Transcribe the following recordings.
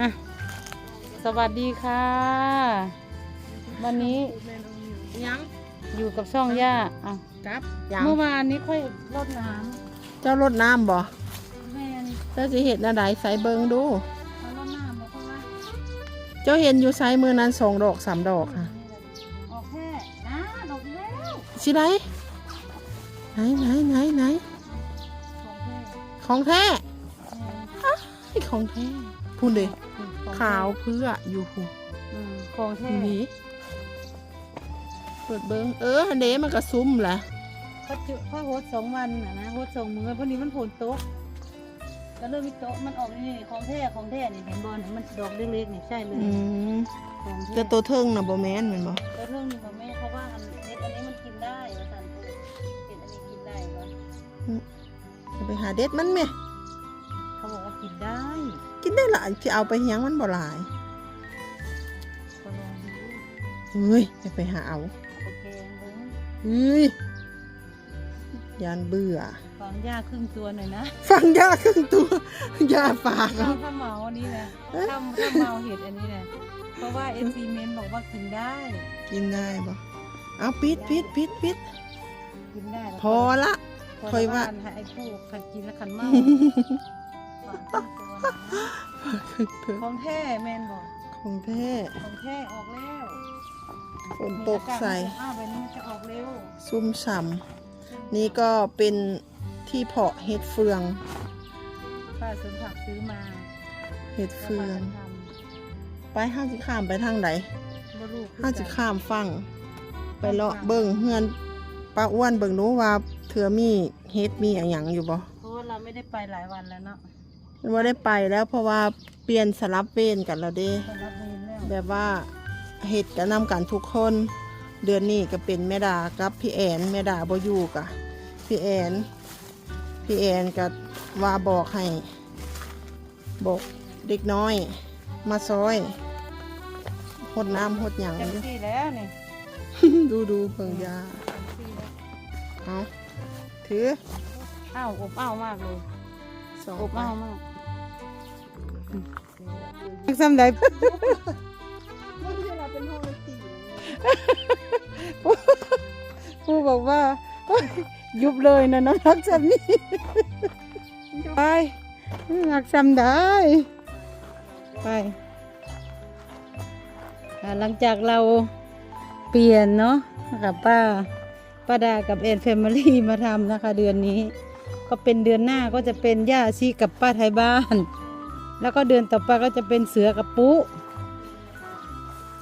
อะสวัสดีค่ะ วันนี้ยังอยู่กับช่องย่าอะครับยังเมื่อวานนี้ค่อยรดน้เจ้ารดน้ำบ่ำแม่นเจ้าสิเห็ดอะไรใส่เบิงดู เขารดน้ำบอกเขาว่าเจ้าเห็นอยู่ไซมือนั้นสองดอกสามดอกค่ะออกแค่นะดอกแล้วสิไหนไหนไหนไหนไหนของแท้ของแท้ไอ้ของแท้ พูดเลยของแท้ขาวเพื่ออยู่หูอืมของแท้นี่เปิดเบิงเออฮันเดมันก็ซุ้มแหละเขาจุเขาโฮสสองวันนะนะโฮสสองมือพอดีมันฝนตกก็เริ่มมีโต๊ะมันออกนี่ของแท้ของแท้นี่เห็นบอลมันดอกเล็กๆนี่ใช่เลยอืมของแท้แต่ตัวเทิงนะบ่แม่นแมันบ่แล้วเรื่องนี้ของแม่เขาว่าอันเห็ดอันนี้มันกินได้ว่าสันเห็ดอันนี้กินได้วะจะไปหาเด็ดมันไหมเขาบอกว่ากินได้ กินได้หลายที่เอาไปเฮียงมันบ่หลายก็ลองดูเฮ้ยจะไปหาเอาโอเคเบิ้งเฮ้ยยานเบื่อฟังยาครึ่งตัวหน่อยนะฟังยาครึ่งตัวยาปากถ้าเอาถ้าเมาอันนี้นะถ้าถ้าเมาเห็ดอันนี้นะเพราะว่าเอซีเมนบอกว่ากินได้ กินได้บ่เอาปิดปิดปิดปิดกินได้แล้วพอละพอค่อยว่าแต่ไอ้ผู้ขันกินแล้วขันเมา ของแท้แมนบอกของแท้ของแท้ออกแล้วฝนตกใส่อ้าวแบบนี้มันจะออกเร็วซุ่มฉ่ำนี่ก็เป็นที่เพาะเห็ดเฟืองป้าสวนผักซื้อมาเห็ดแล้วเฟือป้างจะทไปห้าสิข้ามไปทางไหนำบรูคือห้าสิกันข้ามฟังไปเลาะเบิ่งเฮือนป้าอ้วนเบิ่งรู้ว่าเถื่อมีเฮ็ดมีอะไรหยังอยู่บ่เพราะว่าเราไม่ได้ไปหลายวันแล้วเนาะ ว่าได้ไปแล้วเพราะว่าเปลี่ยนสลับเวรกันแล้วเด้ไปรับเวรแล้วแบบว่าเฮ็ดกันนำกันทุกคน เดือนนี้ก็เป็นแม่ดากับพี่แอนแม่ดาบ่อยู่กะพี่แอนพี่แอนก็ว่าบอกให้ บอกเด็กน้อย มาซอยหดน้ำหดหยังเต็มอยู่ที่แล้วนี่ดูดูเพิ่งยาเต็มที่แล้วเอาถืออ้าวอบอ้าวมากเลยสองอบไปอ้าวมาก ซ้ำใดผู้บอกว่า ยุบเลยนะน้องรักจำนี่ไปรักจำได้ ไปหลังจากเราเปลี่ยนเนาะกับป้าป้าดากับเอ็นแฟมิลี่มาทำนะคะ เดือนนี้ ก็เป็นเดือนหน้าก็จะเป็นย่าชีกับป้าไทยบ้าน แล้วก็เดือนต่อไปก็จะเป็นเสือกับปุ๊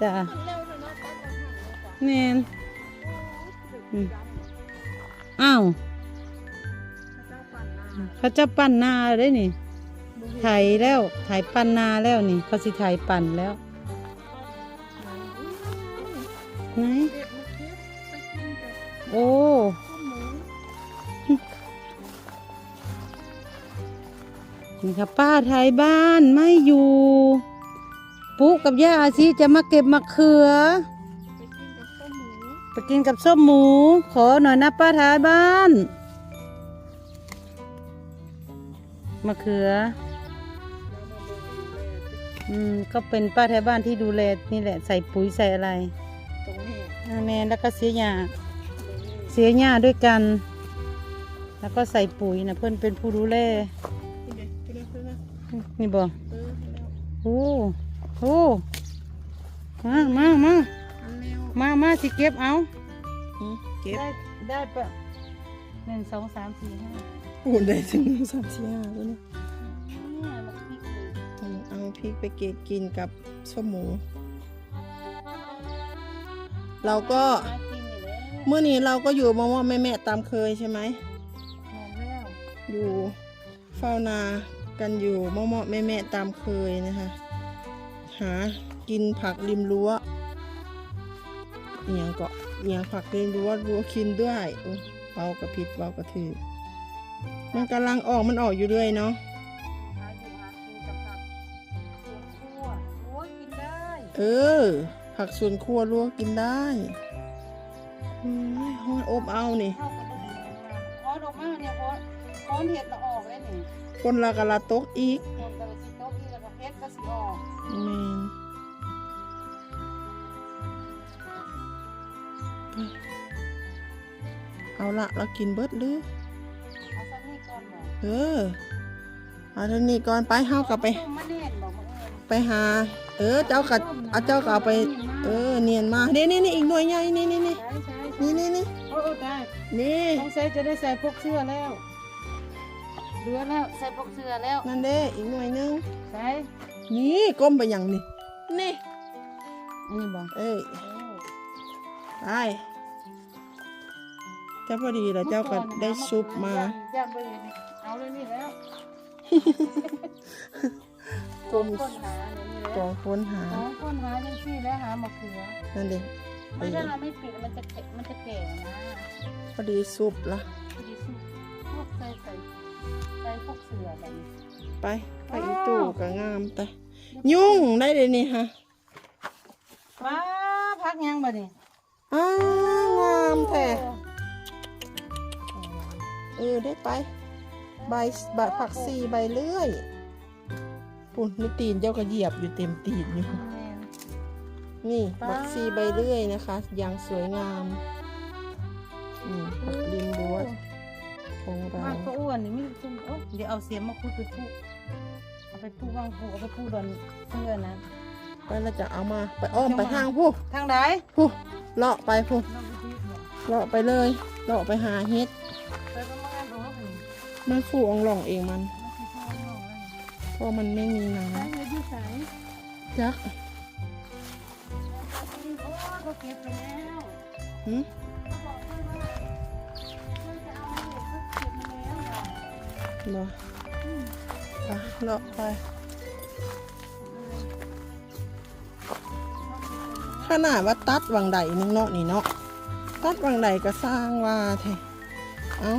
จ้ะแนนอ้าวเขาจะปั้นนาได้นี่ไถแล้วไถปั้นนาแล้วนี่เขาสิไถปั่นแล้วไหนโอ้ นี่ค่ะป้าไทยบ้านไม่อยู่ปุ๊กับย่าอาชีจะมาเก็บมะเขือ ไปกินกับส้มหมู ขอหน่อยนะป้าไทยบ้านมะเขือ อืม ก็เป็นป้าไทยบ้านที่ดูแลนี่แหละใส่ปุ๋ยใส่อะไรตรงนี้อ่าแม่แล้วก็เสียหญ้าเสียหญ้าด้วยกัน แล้วก็ใส่ปุ๋ยนะเพื่อนเป็นผู้ดูแล นี่บ่โอ้โหมามามามามาสิเก็บเอาเก็บได้ได้ปะหนึ่งสองสามสี่ห้าโอ้ได้ถึงสามสี่ห้าแล้วเนี่ยเนี่ยมาพริกเลยอืมเอาพริกไปเกะกินกับส้มหมู เราก็มากินนี่แหละเมื่อนี้เราก็อยู่มาว่าแม่แม่ๆตามเคยใช่ไหมแม่นแล้วอยู่เฝ้านา กันอยู่เมาะๆแม่แม่ๆตามเคยนะคะ หากินผักริมรั้วอหย่างเกาะอหย่างผักริมรั้วรั้วกินด้วยโอ้เบากระพิดเบากระถือมันกำลังออกมันออกอยู่เรื่อยเนาะหาอยู่หากินกับผักสวนครัวโอ้ยกินได้เออ ผักสวนครัวรั้วกินได้อืมห้อยอบเอานี่เข้ากับลูกเสือมาอ๋อดอกไม้เนี่ยพอพอนเห็ดละออกเลยนี่ คนละกะละตกอีกคนกระสิเก้าอี้แล้วก็เฮ็ดก็สิออกแมนไปเอาละเรากินเบิดหรือเอาสักนิดก่อนบ่เออเอาเท่านี้ก่อนไปเฮากลับไป ต้มมะเน่นบอกมาเอิญไปหา เออเจ้ากับเอาเจ้าก็เอาไป เออเนียนมานี่นี่นี่อีกหน่วยใหญ่นี่นี่นี่ใช่ใช่นี่นี่นี่โอ้โอ้ได้นี่ ต้องใส่จะได้ใส่พวกเสื้อแล้ว เหลือแล้วใส่พวกเสื้อแล้วนั่นเด้อีกหน่วยหนึงใส่นี่ก้มไปอย่างนี้นี่อันนี้บอกเอ้ยไปเจ้าพอดีแล้วเจ้าก็ได้ซุปมาย่างไปเลยนี่เอาเลยนี่แล้วกลมค้นหาเนี่ยนี่กแล้อวงค้นหาอ๋อค้นหาจังซี่แล้วหามะเขือนั่นเด้ไม่ถ้าเราไม่ปิดมันจะเกะมันจะแก่นะพอดีซุปละพอดีสุพวกใส่ใส่ ใส่พวกเสือแบบนี้ไปไปอีตู้ก็งามแต่ยุ่งได้เลยนี่ฮะว้าพักยังบ่นี่อ้าวงามแท้เออได้ไป ใบใบผักซีใบเลื่อยปุ่นนี่ตีนเจ้าก็เหยียบอยู่เต็มตีนอยู่แม่นนี่ผักซีใบเลื่อยนะคะอย่างสวยงามนี่ผักริมรั้ว ของเราบ้านก็อ้วนนี่ไมแต่ตุ้มโอ้เดี๋ยวเอาเสียมมาพูดไปพูดเอาไปพูดวางพูดเอาไปพูดดอนเพื่อนนะไปเราจะเอามาไปอ้อมไปทางผู้ทางใดผู้เลาะไปผู้น้องพี่บอกเลาะไปเลยเลาะไปหาเฮ็ดไปประมาณโอ้โหมันฟูอองหล่องเองมันมันคือพ่อน้องแล้วนี่เพราะมันไม่มีน้ใช้เงินที่ใส่ำจักโอ้เขาเก็บไปแล้วหึเเหรอไปเลาะไป ขนาดว่าตัดวังใดนึงเนาะนี่เนาะ ตัดวังใดก็สร้างว่าแท้เอ้า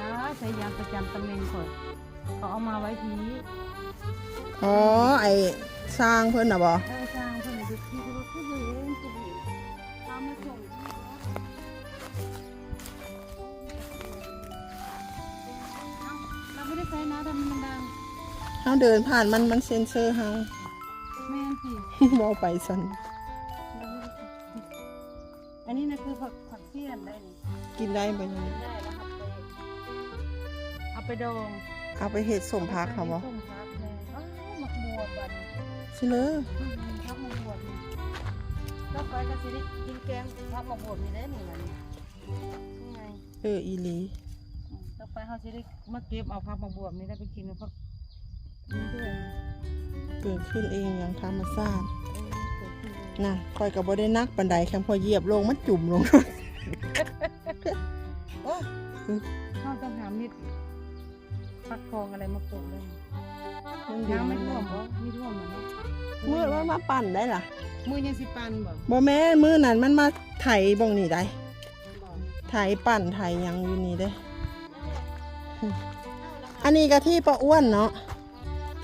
ยางประจาใส่ยางประจำตำแหน่งก่อนเขาเอามาไว้ทีอ๋อไอสร้างเพิ่นน่ะบ่ได้สร้างเพื่อนดูที่เขาพูดเองสิเอามาส่งที่รถเอ้าเราไม่ได้ใช้นะทำไมมันดังเฮาเดินผ่านมันมันเซ็นเซอร์เฮาแม่นสิบ่ไปซั่นอันนี้นะคือผักผักเสี้ยนได้นี่กินได้บ่เนี่ยได้แล้วครับ ไปเอาไปดองเอาไปเฮ็ดสมพักค่ะบ่ส้มพักแม่อ้าวหมักบัวบันสิเลยอืมพักหมักบัวนี่แล้วไปก็สิได้กินแกงพักหมักบัวนี่ได้นี่ล่ะนี่นี่ไงเอออีหลีอืมแล้วไปเขาสิได้มาเก็บเอาพักหมักบัวนี่ได้ไปกินกับพักนี่ด้วยเกิดขึ้นเองอย่างธรรมชาติเออเกิดขึ้นเลยน่ะคอยก็บ่ได้นักปานใดแค่พอเหยียบลงมันจุ่มลง โอ้เขาต้องหามิด ฟักทองอะไรมาปลูกเลยมันดินน้ำมัไม่นท่วมเหรอไม่ท่วมเหรอเนาะมือมันมาปั่นได้ล่ะมือยังสิปันบ่บ่แม่นมือนั้นมันมาไถบ่งนี่ได้บ่ไถปั่นไถหยังอยู่นี่เด้อันนี้ก็ที่ป้าอ้วนเนาะ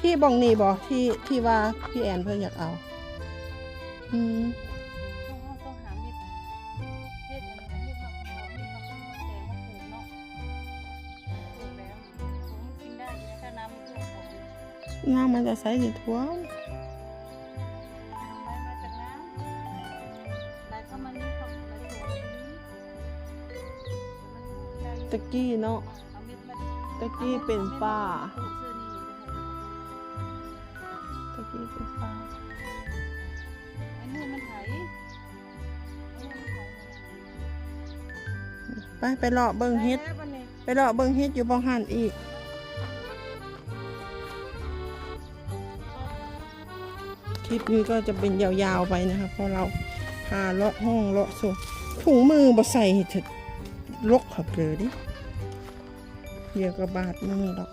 ที่บ่งนี่บ่ที่ที่ว่าพี่แอนเพิ่นอยากเอา อืม น้ำมันจะใสสิท่วมไหลมาจากน้ำไหลเข้ามานี่เข้าไหลสวนนี้ตะกี้เนาะเอาเม็ดมาตะกี้เป็นป่าเตะกี้เป็นป่าไปไปเลาะเบิ่งเฮ็ด ไปเลาะเบิ่งเฮ็ดอยู่บ่หันอีก คลิปนี้ก็จะเป็นยาวๆไปนะคะเพราะเราพาเลาะห้องเลาะโซนถุงมือบ่ใส่เถิดลกขับเลยดิเดี๋ยวก็บาดมือดอก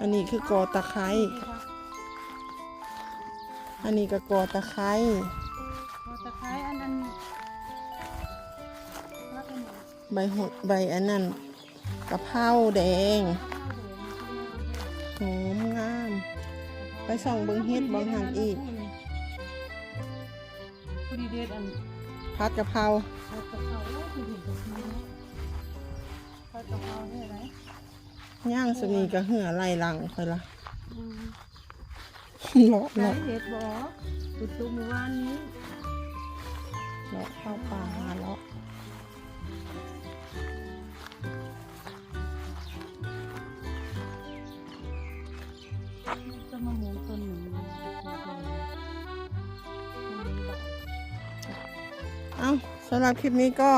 อันนี้คือกอตะไคร้อันนี้ก็กอตะไคร้พอตะไคร้อันนั้นแล้วเป็นหยังใบหดใบอันนั้นกะเพราแดงหอมงามไป ส่องเบิ่งเฮ็ดเบิ่งหันอีกผู้ดีเด็ดอันผัดกะเพราผัดกะเพราแล้วคือเห็นกับนี้นะผัดกะเพราเนี่ยอะไรย่างสนีก็เหือไหลหลังคอยละอืมเลาะใส่เลาะเห็ดบอตุดตุ้มเมื่อวานนี้เลาะเข้าป่าหาเลาะ ต้นมะม่วงต้นหนึ่งเอ้าสำหรับคลิปนี้ก็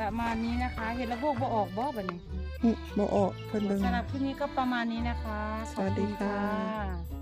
ประมาณนี้นะคะเห็ดละโบกบ่ออกบ่แบบนี้อืมบ่ออกเพิ่นเบิ่งสำหรับคลิปนี้ก็ประมาณนี้นะคะ สวัสดีค่ะขอบณ